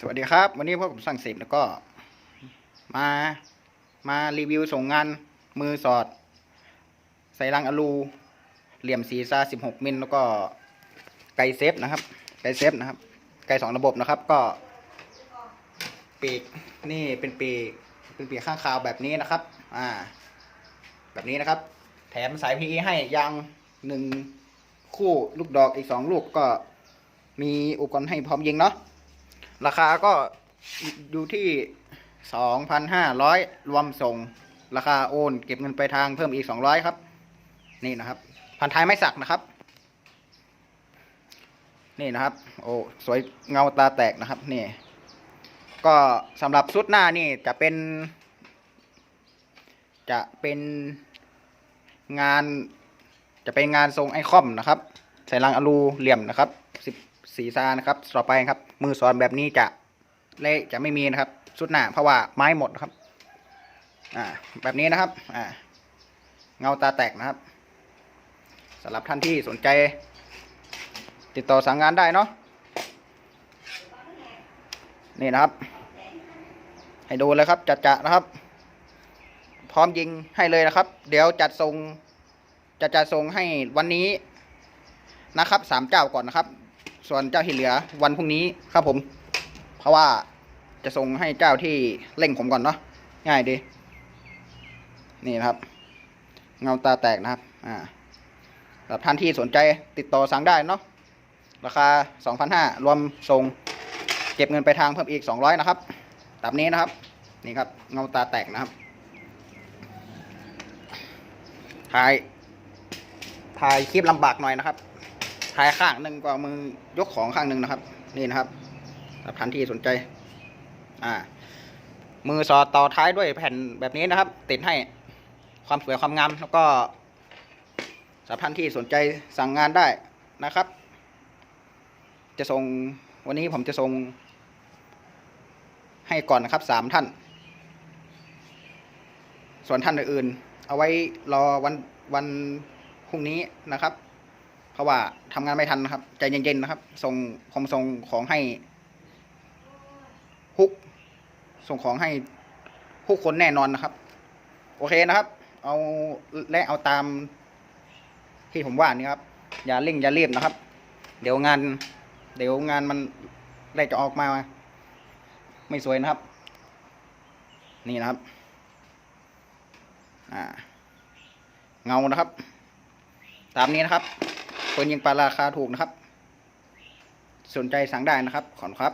สวัสดีครับ วันนี้พวกผมสั่งสิบแล้วก็ มามารีวิวส่งงานมือสอด ใส่รังอลูเหลี่ยมสีซาสิบหกมิลแล้วก็ไกเซฟนะครับ ไกเซฟนะครับ ไกสองระบบนะครับก็ปีกนี่เป็นปีกเป็นปีกข้างคาวแบบนี้นะครับ อ่า แบบนี้นะครับ แถมสาย PE ให้ยางหนึ่งคู่ลูกดอกอีกสองลูกก็มีอุปกรณ์ให้พร้อมยิงเนาะ ราคาก็อยู่ที่สองพันห้าร้อยรวมส่ง ราคาโอน เก็บเงินไปทางเพิ่มอีกสองร้อยครับ นี่นะครับ พันท้ายไม่สักนะครับ นี่นะครับ โอ้ สวยเงาตาแตกนะครับ นี่ ก็สำหรับชุดหน้านี่จะเป็น จะเป็นงาน จะเป็นงานทรงไอคอมนะครับ ใส่รังอลูเหลี่ยมนะครับ สีซานะครับต่อไปครับ มือสอนแบบนี้จะเละจะไม่มีนะครับชุดหน้าเพราะว่าไม้หมดครับ อ่า แบบนี้นะครับ อ่า เงาตาแตกนะครับสำหรับท่านที่สนใจ ติดต่อสั่งงานได้เนาะนี่นะครับ ให้ดูเลยครับจัดจะนะครับ พร้อมยิงให้เลยนะครับ เดี๋ยวจัดส่งจะจัดส่งให้วันนี้นะครับสามเจ้าก่อนนะครับ ส่วนเจ้าที่เหลือวันพรุ่งนี้ครับผม เพราะว่าจะส่งให้เจ้าที่เร่งผมก่อนเนาะง่ายดี นี่นะครับ เงาตาแตกนะครับ อ่าสำหรับท่านที่สนใจติดต่อสั่งได้เนาะราคา 2,500รวมส่งเก็บเงินไปทางเพิ่มอีก 200 นะครับตามนี้นะครับ นี่ครับ เงาตาแตกนะครับถ่ายถ่ายคลิปลำบากหน่อยนะครับ ถ่ายข้างหนึ่งก็เอามือยกของข้างหนึ่งนะครับ นี่นะครับสำหรับท่านที่สนใจ อ่า มือสอดต่อท้ายด้วยแผ่นแบบนี้นะครับ ติดให้ความสวยความงามแล้วก็สำหรับท่านที่สนใจสั่งงานได้นะครับ จะส่งวันนี้ผมจะส่งให้ก่อนนะครับสามท่าน ส่วนท่านอื่นๆเอาไว้รอวันวันพรุ่งนี้นะครับ เพราะว่าทำงานไม่ทันนะครับใจเย็นๆนะครับ ส่งผมส่งของให้ฮุก ส่งของให้ผู้คนแน่นอนนะครับ โอเคนะครับ เอาและเอาตามที่ผมว่านี่ครับ อย่าเร่งอย่ารีบนะครับ เดี๋ยวงาน เดี๋ยวงานมันแรกจะออกมา ไม่สวยนะครับ นี่นะครับเงานะครับ ตามนี้นะครับ ปืนยิงปลาราคาถูกนะครับ สนใจสั่งได้นะครับ ขอบคุณครับ